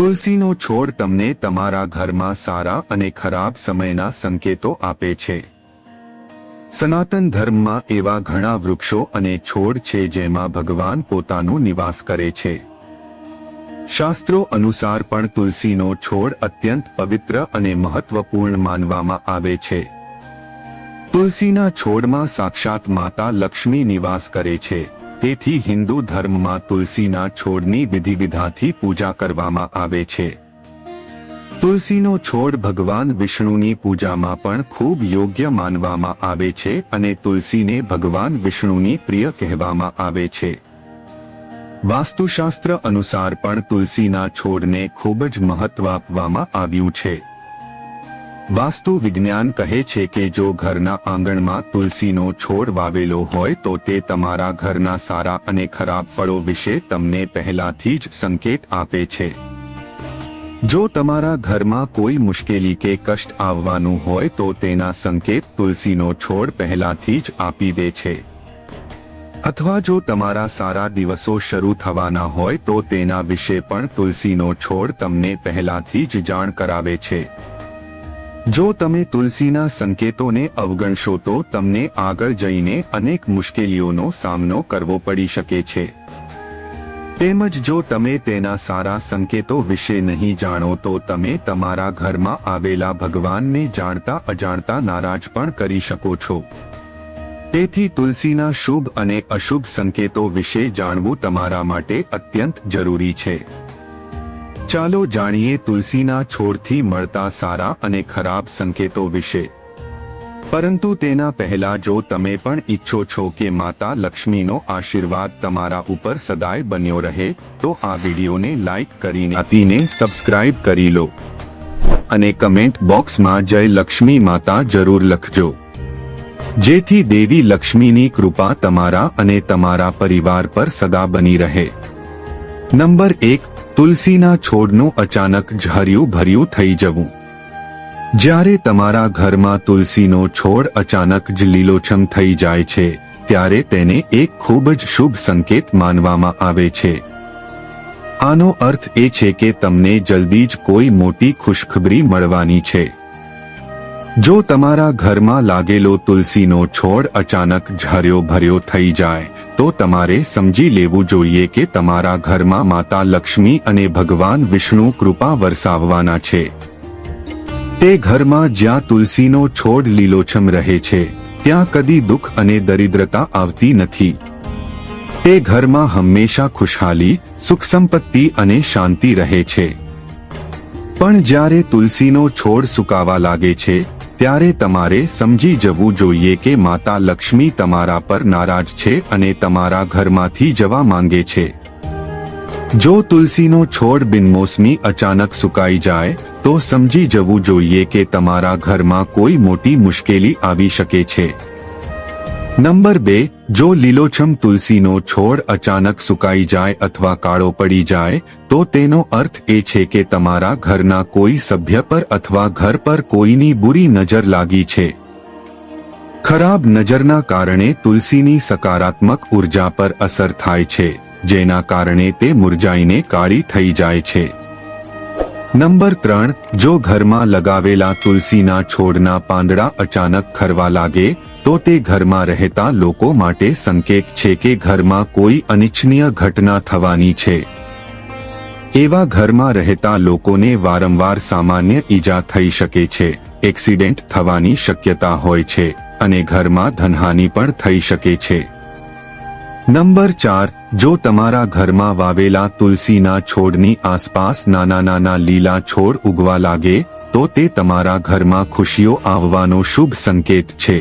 તુલસીનો છોડ તમને તમારા ઘરમાં સારા અને ખરાબ સમયના સંકેતો આપે છે. સનાતન ધર્મમાં એવા ઘણા વૃક્ષો અને છોડ છે જેમાં ભગવાન પોતાનું નિવાસ કરે છે. શાસ્ત્રો અનુસાર પણ તુલસીનો છોડ અત્યંત પવિત્ર અને મહત્વપૂર્ણ માનવામાં આવે છે. તુલસીના છોડમાં સાક્ષાત માતા લક્ષ્મી નિવાસ કરે છે. તેથી હિન્દુ ધર્મમાં તુલસીના છોડની વિધિવિધાથી પૂજા કરવામાં આવે છે. તુલસીનો છોડ ભગવાન વિષ્ણુની પૂજામાં પણ ખૂબ યોગ્ય માનવામાં આવે છે અને તુલસીને ભગવાન વિષ્ણુની પ્રિય કહેવામાં આવે છે. વાસ્તુશાસ્ત્ર અનુસાર પણ તુલસીના છોડને ખૂબ જ મહત્વ આપવામાં આવ્યું છે. વાસ્તુ વિજ્ઞાન કહે છે કે જો ઘરના આંગણમાં તુલસીનો છોડ વાવેલો હોય તો તે તમારા ઘરના સારા અને ખરાબ ફળો વિશે તમને પહેલાથી જ સંકેત આપે છે. જો તમારા ઘરમાં કોઈ મુશ્કેલી કે કષ્ટ આવવાનું હોય તો તેના સંકેત તુલસીનો છોડ પહેલાથી જ આપી દે છે. અથવા જો તમારા સારા દિવસો શરૂ થવાના હોય તો તેના વિશે પણ તુલસીનો છોડ તમને પહેલાથી જ જાણ કરાવે છે. જો તમે તુલસીના સંકેતોને અવગણશો તો તમને આગળ જઈને અનેક મુશ્કેલીઓનો સામનો કરવો પડી શકે છે. તેમજ જો તમે તેના સારા સંકેતો વિશે નહીં જાણો તો તમે તમારા ઘરમાં આવેલા ભગવાનને જાણતા અજાણતા નારાજ પણ કરી શકો છો. તેથી તુલસીના શુભ અને અશુભ સંકેતો વિશે જાણવું તમારા માટે અત્યંત જરૂરી છે. ચાલો જાણીએ તુલસીના છોડથી મળતા સારા અને ખરાબ સંકેતો વિશે. પરંતુ તેના પહેલા જો તમે પણ ઈચ્છો છો કે માતા લક્ષ્મીનો આશીર્વાદ તમારા ઉપર સદાય બન્યો રહે, તો આ વિડીયોને લાઈક કરીને અતિને સબસ્ક્રાઇબ કરી લો. અને કમેન્ટ બોક્સમાં જય લક્ષ્મી માતા જરૂર લખજો. જેથી દેવી લક્ષ્મીની કૃપા તમારા અને તમારા પરિવાર પર સદા બની રહે. નંબર એક તુલસીના છોડનું અચાનક ઝર્યું ભર્યું થઈ જવું. જ્યારે તમારા ઘરમાં તુલસીનો છોડ અચાનક જ લીલોછમ થઈ જાય છે, ત્યારે તેને એક ખૂબ જ શુભ સંકેત માનવામાં આવે છે. આનો અર્થ એ છે કે તમને જલ્દી જ કોઈ મોટી ખુશખબરી મળવાની છે. જો તમારા ઘરમાં લાગેલો તુલસીનો છોડ અચાનક ઝર્યો ભર્યો થઈ જાય તો તમારે સમજી લેવું જોઈએ કે તમારા ઘરમાં માતા લક્ષ્મી અને ભગવાન વિષ્ણુ કૃપા વરસાવવાના છે. તે ઘરમાં જ્યાં તુલસીનો છોડ લીલોછમ રહે છે, ત્યાં કદી દુઃખ અને દરિદ્રતા આવતી નથી. તે ઘરમાં હંમેશા ખુશહાલી સુખ સંપત્તિ અને શાંતિ રહે છે. પણ જ્યારે તુલસીનો છોડ સુકાવા લાગે છે ત્યારે તમારે સમજી જવું જોઈએ કે માતા લક્ષ્મી તમારા પર નારાજ છે અને તમારા ઘરમાંથી જવા માંગે છે. જો તુલસીનો છોડ બિનમોસમી અચાનક સુકાઈ જાય, તો સમજી જવું જોઈએ કે તમારા ઘરમાં કોઈ મોટી મુશ્કેલી આવી શકે છે. નંબર બે જો લીલોછમ તુલસીનો છોડ અચાનક સુકાઈ જાય અથવા કાળો પડી જાય, તો તેનો અર્થ એ છે કે તમારા ઘરના કોઈ સભ્ય પર અથવા ઘર પર કોઈની બુરી નજર લાગી છે. ખરાબ નજરના કારણે તુલસીની સકારાત્મક ઊર્જા પર અસર થાય છે, જેના કારણે તે મુરઝાઈને કાળી થઈ જાય છે. નંબર ત્રણ, જો ઘરમાં લગાવેલા તુલસીના છોડના પાંદડા અચાનક ખરવા લાગે તો તે ઘરમાં રહેતા લોકો માટે સંકેત છે કે ઘરમાં કોઈ અનિચ્છનીય ઘટના થવાની છે. એવા ઘરમાં રહેતા લોકોને વારંવાર સામાન્ય ઈજા થઈ શકે છે, એક્સિડન્ટ થવાની શક્યતા હોય છે અને ઘરમાં ધનહાનિ પણ થઈ શકે છે. નંબર ચાર, જો તમારા ઘરમાં વાવેલા તુલસીના છોડની આસપાસ નાના નાના લીલા છોડ ઉગવા લાગે, તો તે તમારા ઘરમાં ખુશીઓ આવવાનો શુભ સંકેત છે.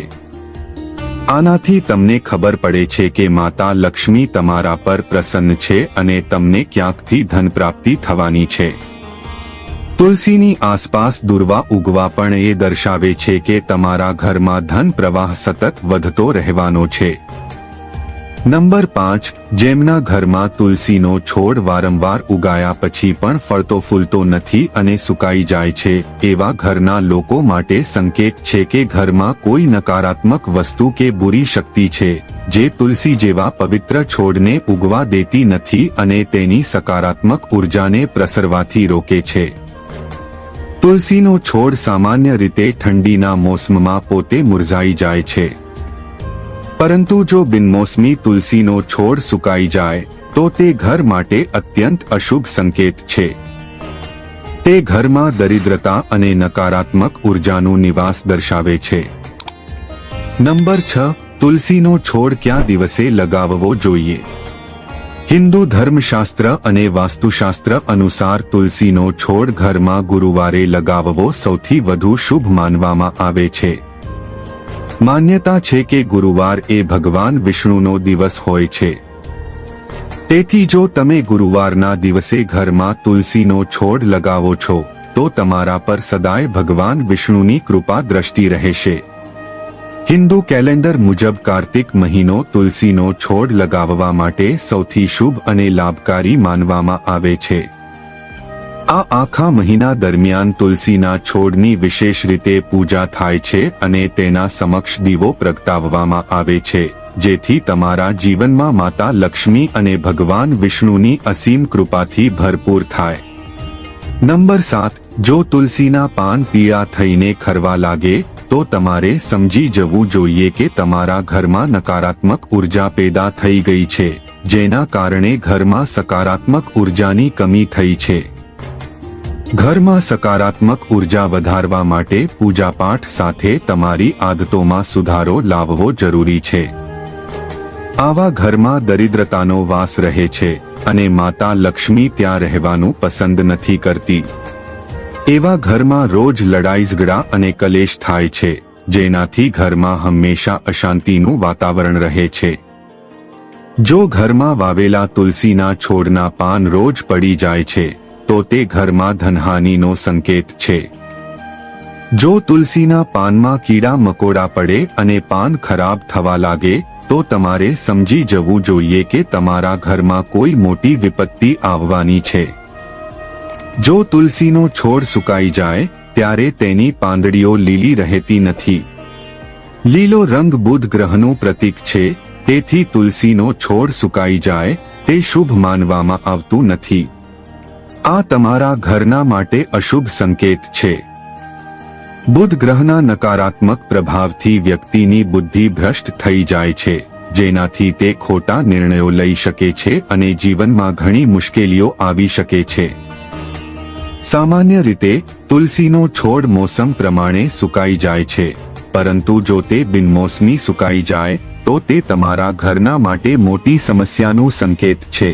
આનાથી તમને ખબર પડે છે કે માતા લક્ષ્મી તમારા પર પ્રસન્ન છે અને તમને ક્યાંકથી ધન પ્રાપ્તિ થવાની છે. તુલસીની આસપાસ દુર્વા ઉગવા પણ એ દર્શાવે છે કે તમારા ઘરમાં ધન પ્રવાહ સતત વધતો રહેવાનો છે. નંબર પાંચ, જેમના ઘરમાં તુલસીનો છોડ વારંવાર ઉગાયા પછી પણ ફળતો ફૂલતો નથી અને સુકાઈ જાય છે, એવા ઘરના લોકો માટે સંકેત છે કે ઘરમાં કોઈ નકારાત્મક વસ્તુ કે બુરી શક્તિ છે, જે તુલસી જેવા પવિત્ર છોડને ઉગવા દેતી નથી અને તેની સકારાત્મક ઉર્જાને પ્રસરવાથી રોકે છે. તુલસીનો છોડ સામાન્ય રીતે ઠંડીના મોસમમાં પોતે મુરઝાઈ જાય છે. પરંતુ જો બિનમોસમી તુલસીનો છોડ સુકાઈ જાય, તો તે ઘર માટે અત્યંત અશુભ સંકેત છે. તે ઘરમાં દરિદ્રતા અને નકારાત્મક ઉર્જાનું નિવાસ દર્શાવે છે. નંબર છ, તુલસીનો છોડ ક્યાં દિવસે લગાવવો જોઈએ? હિન્દુ ધર્મશાસ્ત્ર અને વાસ્તુશાસ્ત્ર અનુસાર તુલસીનો છોડ ઘરમાં ગુરુવારે લગાવવો સૌથી વધુ શુભ માનવામાં આવે છે. માન્યતા છે કે ગુરુવાર એ ભગવાન વિષ્ણુનો દિવસ હોય છે. તેથી જો તમે ગુરુવારના દિવસે ઘરમાં તુલસીનો છોડ લગાવો છો, તો તમારા પર સદાય ભગવાન વિષ્ણુની કૃપા દ્રષ્ટિ રહેશે. હિન્દુ કેલેન્ડર મુજબ કાર્તિક મહિનો તુલસીનો છોડ લગાવવા માટે સૌથી શુભ અને લાભકારી માનવામાં આવે છે. આ આખા મહિના દરમિયાન તુલસીના છોડની વિશેષ રીતે પૂજા થાય છે અને તેના સમક્ષ દીવો પ્રગટાવવામાં આવે છે, જેથી તમારા જીવનમાં માતા લક્ષ્મી અને ભગવાન વિષ્ણુની અસીમ કૃપાથી ભરપૂર થાય. નંબર સાત, જો તુલસીના પાન પીળા થઈને ખરવા લાગે, તો તમારે સમજી જવું જોઈએ કે તમારા ઘરમાં નકારાત્મક ઊર્જા પેદા થઈ ગઈ છે, જેના કારણે ઘરમાં સકારાત્મક ઉર્જાની કમી થઈ છે. ઘરમાં સકારાત્મક ઊર્જા વધારવા માટે પૂજાપાઠ સાથે તમારી આદતોમાં સુધારો લાવવો જરૂરી છે. આવા ઘરમાં દરિદ્રતાનો વાસ રહે છે અને માતા લક્ષ્મી ત્યાં રહેવાનું પસંદ નથી કરતી. એવા ઘરમાં રોજ લડાઈ ઝઘડા અને કલેશ થાય છે, જેનાથી ઘરમાં હંમેશા અશાંતિનું વાતાવરણ રહે છે. જો ઘરમાં વાવેલા તુલસીના છોડના પાન રોજ પડી જાય છે તો તે ઘરમાં ધનહાનિનો સંકેત છે. જો તુલસીના પાનમાં કીડા મકોડા પડે અને પાન ખરાબ થવા લાગે, તો તમારે સમજી જવું જોઈએ કે તમારા ઘરમાં કોઈ મોટી વિપત્તિ આવવાની છે. જો તુલસીનો છોડ સુકાઈ જાય, ત્યારે તેની પાંદડીઓ લીલી રહેતી નથી. લીલો રંગ બુધ ગ્રહનું પ્રતીક છે, તેથી તુલસીનો છોડ સુકાઈ જાય, તે શુભ માનવામાં આવતું નથી. આ તમારા ઘરના માટે અશુભ સંકેત છે. બુધ ગ્રહના નકારાત્મક પ્રભાવથી વ્યક્તિની બુદ્ધિ ભ્રષ્ટ થઈ જાય છે, જેનાથી તે ખોટા નિર્ણયો લઈ શકે છે અને જીવનમાં ઘણી મુશ્કેલીઓ આવી શકે છે. સામાન્ય રીતે, તુલસીનો છોડ મોસમ પ્રમાણે સુકાઈ જાય છે, પરંતુ જો તે બિનમોસમી સુકાઈ જાય, તો તે તમારા ઘરના માટે મોટી સમસ્યાનું સંકેત છે.